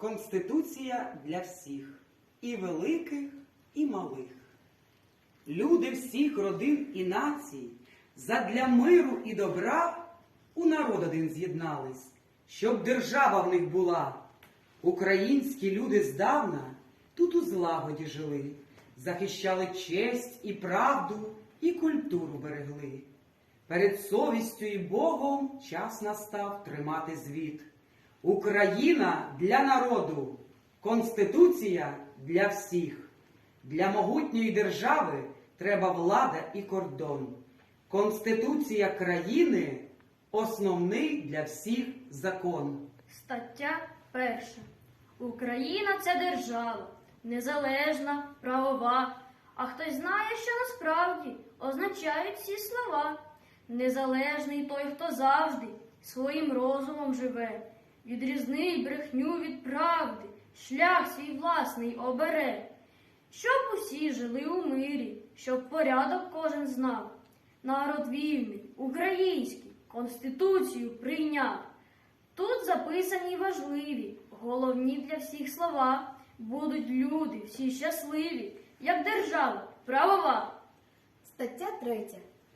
Конституція для всіх, і великих, і малих. Люди всіх родин і націй задля миру і добра у народ один з'єднались, щоб держава в них була. Українські люди здавна тут у злагоді жили, захищали честь і правду, і культуру берегли. Перед совістю і Богом час настав тримати звіт. Україна для народу, Конституція для всіх. Для могутньої держави треба влада і кордон. Конституція країни основний для всіх закон. Стаття перша. Україна це держава, незалежна, правова. А хтось знає, що насправді означають ці слова. Незалежний той, хто завжди своїм розумом живе, відрізнить брехню від правди, шлях свій власний обере. Щоб усі жили у мирі, щоб порядок кожен знав. Народ вільний, український, конституцію прийняв. Тут записані важливі, головні для всіх слова. Будуть люди всі щасливі, як держава правова. Стаття 3.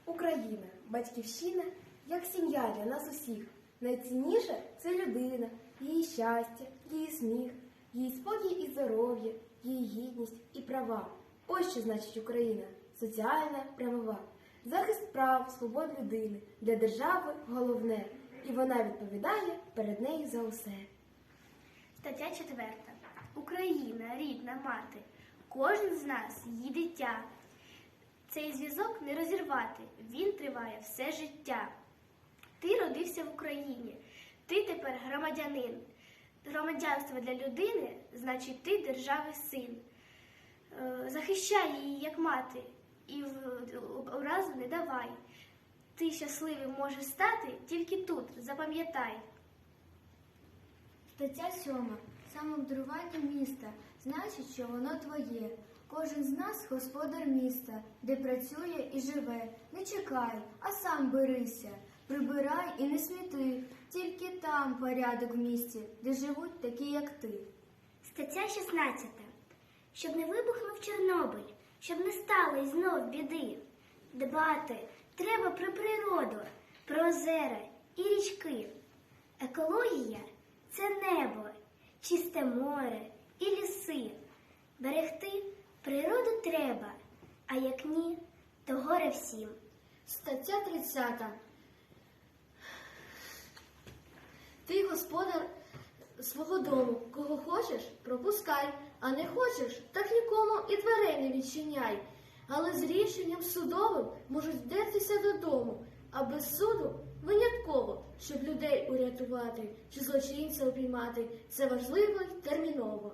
Україна, батьківщина, як сім'я для нас усіх. Найцінніше це людина, її щастя, її сміх, її спокій і здоров'я, її гідність і права. Ось що значить Україна соціальна, прямова. Захист прав, свобод людини для держави головне, і вона відповідає перед нею за усе. Стаття 4. Україна, рідна мати. Кожен з нас її дитя. Цей зв'язок не розірвати. Він триває все життя. Ти родився в Україні. Ти тепер громадянин. Громадянство для людини значить ти держави син. Е, Захищай її як мати і образу не давай. Ти щасливим можеш стати тільки тут, запам'ятай. Стаття 7. Самовдрування міста. Значить, що воно твоє. Кожен з нас господар міста, де працює і живе. Не чекай, а сам берися. Прибирай і не сміти. Тільки там порядок в місті, де живуть такі, як ти. Стаття 16. Щоб не вибухнув Чорнобиль, щоб не стало й знов біди. Дбати треба про природу, про озера і річки. Екологія це небо, чисте море і ліси. Берегти природу треба, а як ні, то горе всім. Стаття 30. Ти господар свого дому. Кого хочеш, пропускай, а не хочеш, так нікому і дверей не відчиняй. Але з рішенням судовим можуть вдертися додому, а без суду винятково, щоб людей урятувати чи злочинця обіймати. Це важливо й терміново.